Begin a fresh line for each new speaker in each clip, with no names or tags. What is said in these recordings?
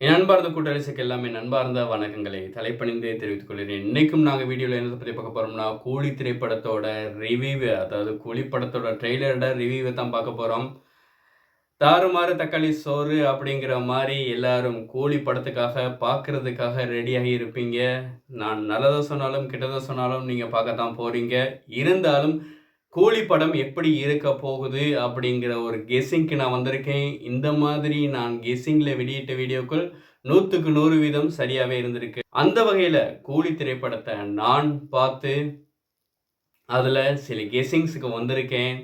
என் அன்பார்ந்த கூட்டரசுக்கு எல்லாமே நண்பார்ந்த வணக்கங்களை தலைப்பணிந்து தெரிவித்துக் கொள்கிறேன். இன்றைக்கும் நாங்கள் வீடியோவில் என்னதை பற்றி பார்க்க போகிறோம்னா கூலி திரைப்படத்தோட ரிவ்யூ அதாவது கூலி படத்தோட ட்ரெய்லரோட ரிவ்யூவை தான் பார்க்க போகிறோம் தாறுமாறு தக்காளி சோறு அப்படிங்கிற மாதிரி எல்லாரும் கூலி படத்துக்காக பார்க்குறதுக்காக ரெடியாகி இருப்பீங்க. நான் நல்லதை சொன்னாலும் கெட்டதை சொன்னாலும் நீங்கள் பார்க்க தான் போகிறீங்க இருந்தாலும் கூலி படம் எப்படி இருக்க போகுது அப்படிங்கிற ஒரு கெஸ்ஸிங்க்கு நான் வந்திருக்கேன். இந்த மாதிரி நான் கெஸ்ஸிங்கில் வெளியிட்ட வீடியோக்கள் நூற்றுக்கு நூறு வீதம் சரியாகவே இருந்திருக்கு. அந்த வகையில் கூலி திரைப்படத்தை நான் பார்த்து அதில் சில கெஸ்ஸிங்ஸுக்கு வந்திருக்கேன்.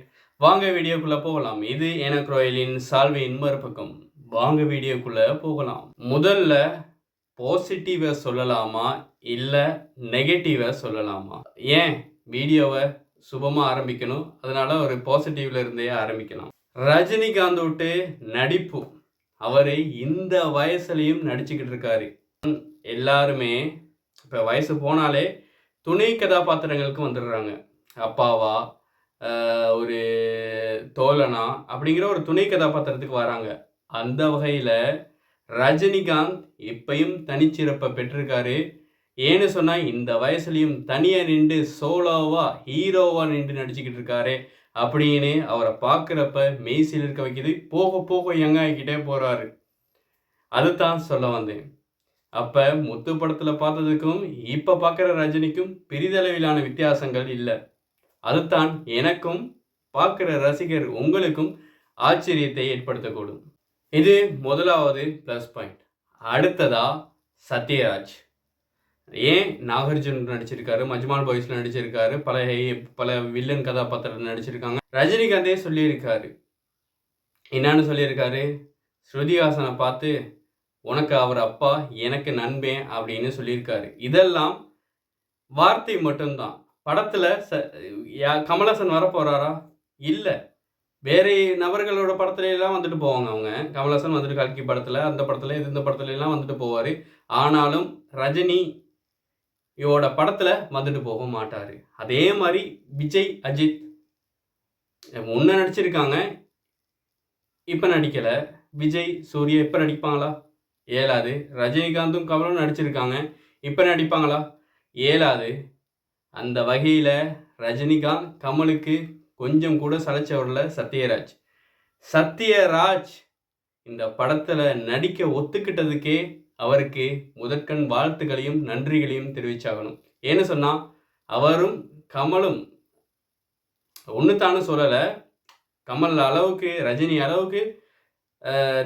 வாங்க வீடியோக்குள்ளே போகலாம். இது எனக்கு ரோயலின் சால்வையின் மறுபக்கம். வாங்க வீடியோக்குள்ளே போகலாம். முதல்ல பாசிட்டிவை சொல்லலாமா இல்லை நெகட்டிவை சொல்லலாமா? ஏன் வீடியோவை சுபமாக ஆரம்பிக்கணும். அதனால் ஒரு பாசிட்டிவ்ல இருந்தே ஆரம்பிக்கலாம். ரஜினிகாந்த் விட்டு நடிப்பு. அவர் இந்த வயசுலையும் நடிச்சுக்கிட்டு இருக்காரு. எல்லாருமே இப்போ வயசு போனாலே துணை கதாபாத்திரங்களுக்கு வந்துடுறாங்க. அப்பாவா ஒரு தோழனா அப்படிங்கிற ஒரு துணை கதாபாத்திரத்துக்கு வராங்க. அந்த வகையில் ரஜினிகாந்த் இப்பையும் தனிச்சிறப்பை பெற்றிருக்காரு. ஏன்னு சொன்னால் இந்த வயசுலையும் தனியாக நின்று சோலோவா ஹீரோவாக நின்று நடிச்சுக்கிட்டு இருக்காரு அப்படின்னு அவரை பார்க்குறப்ப மெய்சில் இருக்க வைக்குது. போக போக யங் ஆகிக்கிட்டே போகிறாரு அதுதான் சொல்ல வந்தேன். அப்போ முத்து படத்தில் பார்த்ததுக்கும் இப்போ பார்க்குற ரஜினிக்கும் பெரிதளவிலான வித்தியாசங்கள் இல்லை. அதுதான் எனக்கும் பார்க்குற ரசிகர் உங்களுக்கும் ஆச்சரியத்தை ஏற்படுத்தக்கூடும். இது முதலாவது ப்ளஸ் பாயிண்ட் அடுத்ததா சத்யராஜ். ஏன் நாகார்ஜுன் நடிச்சிருக்காரு மஜ்மால் பாய்ஸ்ல நடிச்சிருக்காரு பல பல வில்லன் கதாபாத்திரம் நடிச்சிருக்காங்க. ரஜினிகாந்தே சொல்லியிருக்காரு. என்னன்னு சொல்லியிருக்காரு? ஸ்ருதிஹாசனை பார்த்து உனக்கு அவர் அப்பா எனக்கு நண்பேன் அப்படின்னு சொல்லியிருக்காரு. இதெல்லாம் வார்த்தை மட்டும்தான். படத்துல ச யா- கமலஹாசன் வர இல்லை. வேற நபர்களோட படத்துல எல்லாம் வந்துட்டு போவாங்க அவங்க. கமலஹாசன் வந்துட்டு கல்கி படத்துல அந்த படத்துல இது இந்த படத்துல எல்லாம் வந்துட்டு போவாரு. ஆனாலும் ரஜினி இவோட படத்தில் வந்துட்டு போக மாட்டார். அதே மாதிரி விஜய் அஜித் முன்ன நடிச்சிருக்காங்க. இப்போ நடிக்கலை. விஜய் சூர்யா இப்போ நடிப்பாங்களா? ஏழாது. ரஜினிகாந்தும் கமலும் நடிச்சிருக்காங்க. இப்போ நடிப்பாங்களா? ஏழாது. அந்த வகையில் ரஜினிகாந்த் கமலுக்கு கொஞ்சம் கூட சளைச்சவரில் சத்யராஜ். சத்யராஜ் இந்த படத்தில் நடிக்க ஒத்துக்கிட்டதுக்கே அவருக்கு முதற்கண் வாழ்த்துக்களையும் நன்றிகளையும் தெரிவிச்சாகணும். ஏன்னு சொன்னால் அவரும் கமலும் ஒன்று தானு சொல்லலை கமல் அளவுக்கு ரஜினி அளவுக்கு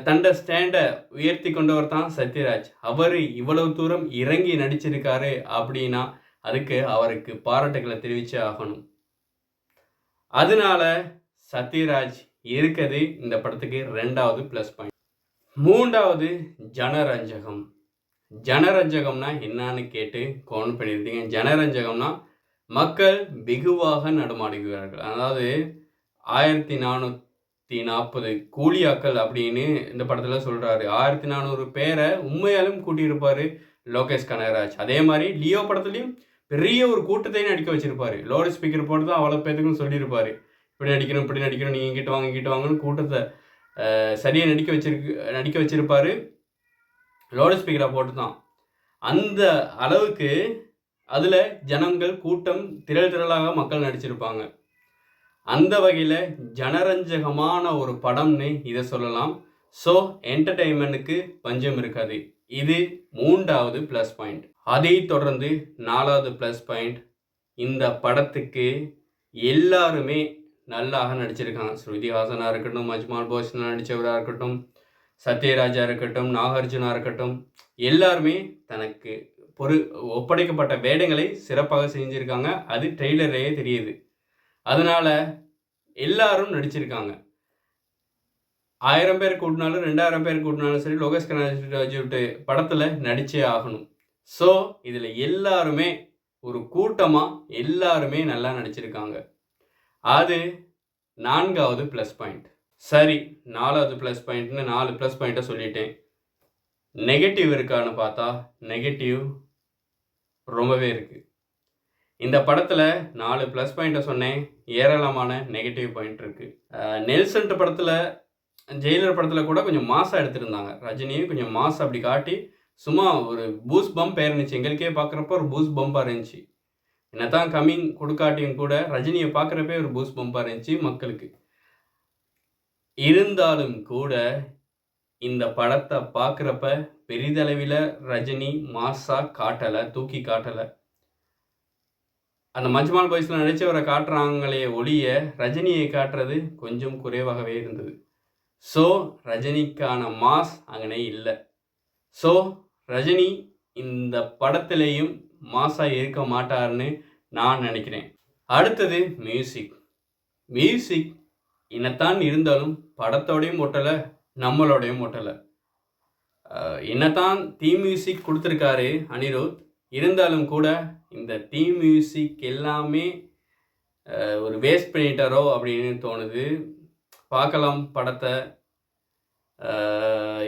தண்ட ஸ்டாண்டை உயர்த்தி கொண்டவர் தான் சத்யராஜ். அவர் இவ்வளவு தூரம் இறங்கி நடிச்சிருக்காரு அப்படின்னா அதுக்கு அவருக்கு பாராட்டுகளை தெரிவிச்சே ஆகணும். அதனால சத்யராஜ் இருக்குது இந்த படத்துக்கு ரெண்டாவது ப்ளஸ் பாயிண்ட் மூன்றாவது ஜனரஞ்சகம். ஜனரஞ்சகம்னா என்னன்னு கேட்டு கவுண்ட் பண்ணியிருந்தீங்க. ஜனரஞ்சகம்னா மக்கள் வெகுவாக நடமாடுகிறார்கள். அதாவது ஆயிரத்தி நானூற்றி நாற்பது கூலியாக்கள் அப்படின்னு இந்த படத்தில் சொல்கிறாரு ஆயிரத்தி நானூறு பேரை உண்மையாலும் கூட்டியிருப்பார் லோகேஷ் கனகராஜ். அதே மாதிரி லியோ படத்துலையும் பெரிய ஒரு கூட்டத்தையும் நடிக்க வச்சிருப்பாரு. லோடு ஸ்பீக்கர் போட்டு தான் அவ்வளோ பேத்துக்கும் சொல்லியிருப்பாரு. இப்படி நடிக்கணும் இப்படி நடிக்கணும் நீங்கள் கிட்ட வாங்க கிட்ட வாங்கன்னு கூட்டத்தை சரியாக நடிக்க வச்சிருக்கு நடிக்க வச்சிருப்பார். லோடு ஸ்பீக்கரை போட்டு தான் அந்த அளவுக்கு அதில் ஜனங்கள் கூட்டம் திரள் திரளாக மக்கள் நடிச்சிருப்பாங்க. அந்த வகையில் ஜனரஞ்சகமான ஒரு படம்னு இதை சொல்லலாம். ஸோ என்டர்டெயின்மெண்ட்டுக்கு பஞ்சம் இருக்காது. இது மூன்றாவது ப்ளஸ் பாயிண்ட் அதை தொடர்ந்து நாலாவது ப்ளஸ் பாயிண்ட் இந்த படத்துக்கு எல்லாருமே நல்லாக நடிச்சிருக்கான் ஸ்ருதிஹாசனாக இருக்கட்டும் மஜ்மால் போஷனாக நடித்தவராக இருக்கட்டும் சத்யராஜா இருக்கட்டும் நாகார்ஜுனா இருக்கட்டும் எல்லாருமே தனக்கு பொறு ஒப்படைக்கப்பட்ட வேடங்களை சிறப்பாக செஞ்சுருக்காங்க. அது ட்ரெய்லரே தெரியுது. அதனால் எல்லாரும் நடிச்சிருக்காங்க. ஆயிரம் பேர் கூட்டினாலும் ரெண்டாயிரம் பேர் கூட்டினாலும் சரி லோகேஷ் கனகராஜ் படத்தில் நடிச்சே ஆகணும். ஸோ இதில் எல்லாருமே ஒரு கூட்டமாக எல்லாருமே நல்லா நடிச்சிருக்காங்க. அது நான்காவது ப்ளஸ் பாயிண்ட் சரி நாலாவது ப்ளஸ் பாயிண்ட்னு நாலு ப்ளஸ் பாயிண்ட்டை சொல்லிட்டேன். நெகட்டிவ் இருக்கான்னு பார்த்தா நெகட்டிவ் ரொம்பவே இருக்குது இந்த படத்தில் நாலு ப்ளஸ் பாயிண்ட்டை சொன்னேன். ஏராளமான நெகட்டிவ் பாயிண்ட் இருக்குது நெல்சன்ட் படத்தில் ஜெயிலர் படத்தில் கூட கொஞ்சம் மாசாக எடுத்திருந்தாங்க. ரஜினியும் கொஞ்சம் மாஸ் அப்படி காட்டி சும்மா ஒரு பூஸ் பம்ப் இருந்துச்சு எங்களுக்கே பார்க்குறப்ப ஒரு பூஸ் பம்பாக இருந்துச்சு. என்ன தான் கம்மிங் கொடுக்காட்டியும் கூட ரஜினியை பார்க்குறப்பே ஒரு பூஸ் பம்பாக இருந்துச்சு மக்களுக்கு. இருந்தாலும் கூட இந்த படத்தை பார்க்குறப்ப பெரிதளவில் ரஜினி மாஸாக காட்டலை தூக்கி காட்டலை. அந்த மஞ்சுமால் பாய்ஸில் நடித்தவரை காட்டுறாங்களே ஒளிய ரஜினியை காட்டுறது கொஞ்சம் குறைவாகவே இருந்தது. ஸோ ரஜினிக்கான மாஸ் அங்கனே இல்லை. ஸோ ரஜினி இந்த படத்திலேயும் மாசாக இருக்க மாட்டாருன்னு நான் நினைக்கிறேன். அடுத்தது மியூசிக் மியூசிக் என்னத்தான் இருந்தாலும் படத்தோடையும் ஒட்டலை நம்மளோடையும் ஒட்டலை. என்னத்தான் தீ மியூசிக் கொடுத்துருக்காரு அனிருத் இருந்தாலும் கூட இந்த தீ மியூசிக் எல்லாமே ஒரு வேஸ்ட் பண்ணிட்டாரோ அப்படின்னு தோணுது. பார்க்கலாம் படத்தை.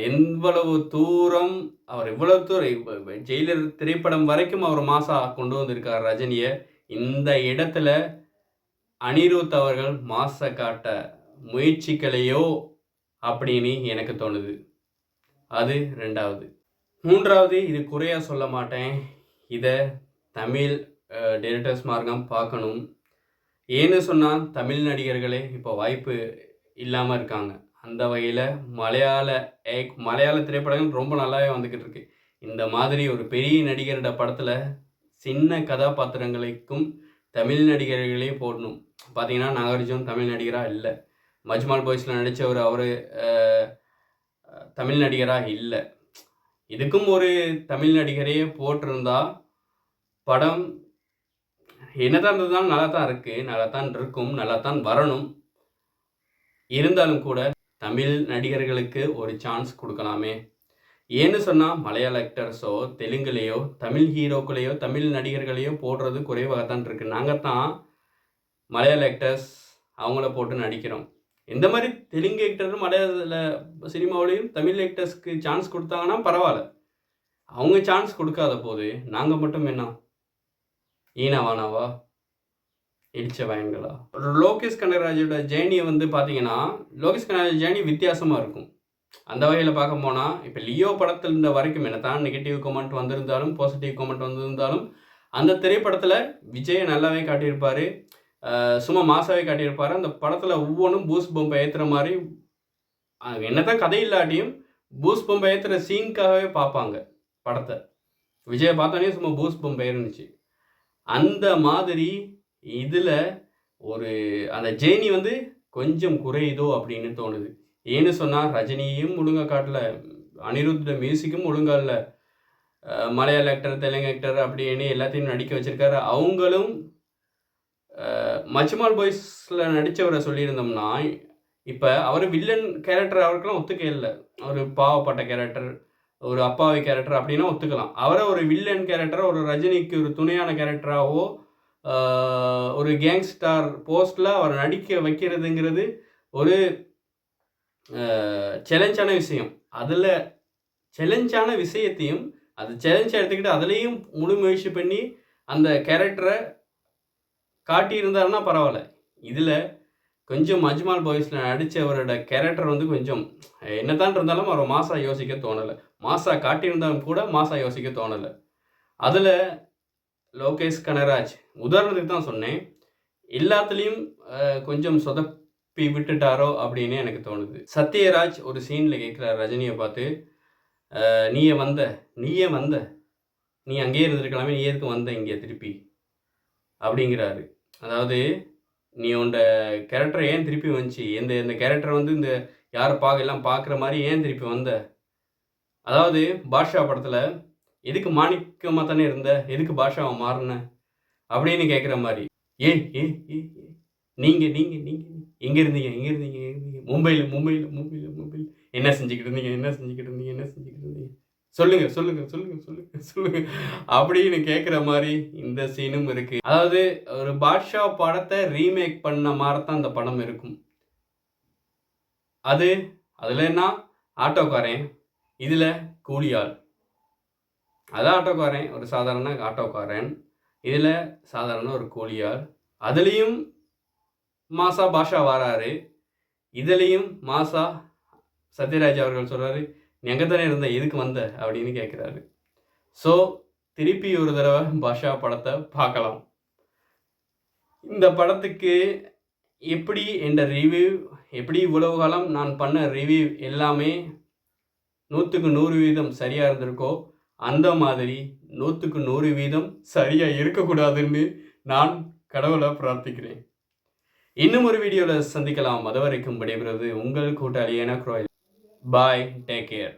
எவ்வளவு தூரம் அவர் இவ்வளவு தூரம் ஜெயிலர் திரைப்படம் வரைக்கும் அவர் மாசா கொண்டு வந்திருக்கார் ரஜினியை. இந்த இடத்துல அனிருத் அவர்கள் மாச காட்ட முயற்சிக்கலையோ அப்படின்னு எனக்கு தோணுது. அது ரெண்டாவது. மூன்றாவது இது குறையாக சொல்ல மாட்டேன். இதை தமிழ் டைரக்டர்ஸ் மார்க்கம் பார்க்கணும். ஏன்னு சொன்னால் தமிழ் நடிகர்களே இப்போ வாய்ப்பு இல்லாமல் இருக்காங்க. அந்த வகையில் மலையாள ஏக் மலையாள திரைப்படங்கள் ரொம்ப நல்லாவே வந்துக்கிட்டு இருக்கு. இந்த மாதிரி ஒரு பெரிய நடிகரோட படத்தில் சின்ன கதாபாத்திரங்களுக்கும் தமிழ் நடிகர்களே போடணும். பார்த்தீங்கன்னா நாகார்ஜுன் தமிழ் நடிகராக இல்லை. மஜ்மால் பாய்ஸில் நடித்தவர் அவர் தமிழ் நடிகராக இல்லை. இதுக்கும் ஒரு தமிழ் நடிகரையே போட்டிருந்தா படம் என்னதான் இருந்ததுனாலும் நல்லா தான் இருக்குது நல்லா தான் இருக்கும். நல்லா தான் வரணும். இருந்தாலும் கூட தமிழ் நடிகர்களுக்கு ஒரு சான்ஸ் கொடுக்கலாமே. ஏன்னு சொன்னால் மலையாள ஆக்டர்ஸோ தெலுங்குலேயோ தமிழ் ஹீரோக்களையோ தமிழ் நடிகர்களையோ போடுறது குறைவாக தான் இருக்குது நாங்கள் தான் மலையாள ஆக்டர்ஸ் அவங்கள போட்டு நடிக்கிறோம். இந்த மாதிரி தெலுங்கு ஆக்டரும் மலையாள சினிமாவிலையும் தமிழ் ஆக்டர்ஸ்க்கு சான்ஸ் கொடுத்தாங்கன்னா பரவாயில்ல. அவங்க சான்ஸ் கொடுக்காத போது நாங்கள் மட்டும் என்ன? ஈனாவானாவா இடிச்ச வயன்களா லோகேஷ் கனகராஜோட ஜேர்னியை வந்து பார்த்தீங்கன்னா லோகேஷ் கனகராஜ் ஜேர்னி வித்தியாசமாக இருக்கும். அந்த வகையில் பார்க்க போனால் இப்போ லியோ படத்தில் இருந்த வரைக்கும் என்ன தான் நெகட்டிவ் கமெண்ட் வந்திருந்தாலும் பாசிட்டிவ் கமெண்ட் வந்திருந்தாலும் அந்த திரைப்படத்தில் விஜயை நல்லாவே காட்டியிருப்பார். சும்மா மாசாவே காட்டியிருப்பார். அந்த படத்தில் ஒவ்வொன்றும் பூஸ் பம்பை ஏற்றுற மாதிரி என்னதான் கதை இல்லாட்டியும் பூஸ் பம்பை ஏற்றுற சீனுக்காகவே பார்ப்பாங்க படத்தை. விஜயை பார்த்தோன்னே சும்மா பூஸ் பம்பை இருந்துச்சு அந்த மாதிரி இதில் ஒரு அந்த ஜேர்னி வந்து கொஞ்சம் குறையுதோ அப்படின்னு தோணுது. ஏன்னு சொன்னால் ரஜினியும் ஒழுங்காக காட்டல அனிருத்த மியூசிக்கும் ஒழுங்கா இல்லை. மலையாள ஆக்டர் தெலுங்கு ஆக்டர் அப்படின்னு எல்லாத்தையும் நடிக்க வச்சுருக்காரு. அவங்களும் மச்சுமால் பாய்ஸில் நடித்தவரை சொல்லியிருந்தோம்னா இப்போ அவர் வில்லன் கேரக்டர் அவருக்கெல்லாம் ஒத்துக்க இல்லை. ஒரு பாவப்பட்ட கேரக்டர் ஒரு அப்பாவி கேரக்டர் அப்படின்னா ஒத்துக்கலாம். அவரை ஒரு வில்லன் கேரக்டராக ஒரு ரஜினிக்கு ஒரு துணையான கேரக்டராகவோ ஒரு கேங்ஸ்டார் போஸ்டில் அவரை நடிக்க வைக்கிறதுங்கிறது ஒரு சேலஞ்சான விஷயம். அதில் சேலஞ்சான விஷயத்தையும் அது சேலஞ்சாக எடுத்துக்கிட்டு அதுலேயும் முழு முயற்சி பண்ணி அந்த கேரக்டரை காட்டியிருந்தாருன்னா பரவாயில்ல. இதில் கொஞ்சம் அஜ்மால் பாய்ஸில் நடித்தவரோட கேரக்டர் வந்து கொஞ்சம் என்னதான் இருந்தாலும் அவர் மாசா யோசிக்க தோணலை. மாசா காட்டியிருந்தாலும் கூட மாசா யோசிக்க தோணலை. அதில் லோகேஷ் கனராஜ். உதாரணத்துக்கு தான் சொன்னேன். எல்லாத்துலேயும் கொஞ்சம் சொதப்பி விட்டுட்டாரோ அப்படின்னு எனக்கு தோணுது. சத்யராஜ் ஒரு சீனில் கேட்குறார் ரஜினியை பார்த்து நீயே வந்த நீயே வந்த. நீ அங்கேயே இருந்திருக்கலாமே நீ எதுக்கு வந்த இங்கே திருப்பி? அப்படிங்கிறாரு. அதாவது நீ உண்ட கேரக்டர் ஏன் திருப்பி வந்துச்சு? இந்த இந்த கேரக்டர் வந்து இந்த யாரை பார்க்க எல்லாம் பார்க்குற மாதிரி ஏன் திருப்பி வந்த? அதாவது பாட்ஷா படத்தில் எதுக்கு மாணிக்கமாக தானே இருந்த? எதுக்கு பாஷாவை மாறின? அப்படின்னு கேட்குற மாதிரி. ஏ ஏ ஏ நீங்கள் நீங்கள் நீங்கள் எங்கே இருந்தீங்க? எங்கே இருந்தீங்க? எங்கே இருந்தீங்க? மும்பையில் மும்பையில் மும்பையில் மும்பையில். என்ன செஞ்சுக்கிட்டு இருந்தீங்க? என்ன செஞ்சுக்கிட்டு இருந்தீங்க? என்ன செஞ்சுக்கிட்டு இருந்தீங்க? சொல்லுங்க சொல்லுங்க சொல்லுங்க சொல்லுங்க சொல்லுங்க. அப்படின்னு கேட்குற மாதிரி இந்த சீனும் இருக்கு. அதாவது ஒரு பாட்ஷா படத்தை ரீமேக் பண்ண மாதிரி தான் அந்த படம் இருக்கும். அது அதில் என்ன? ஆட்டோக்காரன். இதில் கூலியாள். அதான் ஆட்டோக்காரன் ஒரு சாதாரண ஆட்டோக்காரன். இதில் சாதாரண ஒரு கூலியார் அதுலேயும் மாசா பாஷா வராரு. இதுலேயும் மாசா சத்யராஜ் அவர்கள் சொல்கிறாரு நீ எங்கே தானே இருந்த எதுக்கு வந்த? அப்படின்னு கேட்குறாரு ஸோ திருப்பி ஒரு தடவை பாஷா படத்தை பார்க்கலாம் இந்த படத்துக்கு எப்படி என்ற ரிவ்யூ எப்படி இவ்வளவு காலம் நான் பண்ண ரிவ்யூ எல்லாமே நூற்றுக்கு நூறு வீதம் சரியாக இருந்திருக்கோ அந்த மாதிரி நூற்றுக்கு நூறு வீதம் சரியாக இருக்கக்கூடாதுன்னு நான் கடவுளை பிரார்த்திக்கிறேன். இன்னும் ஒரு வீடியோவில் சந்திக்கலாம். அது வரைக்கும் விடைபெறுவது உங்கள் கூட்டாளி என குரோயில். Bye take care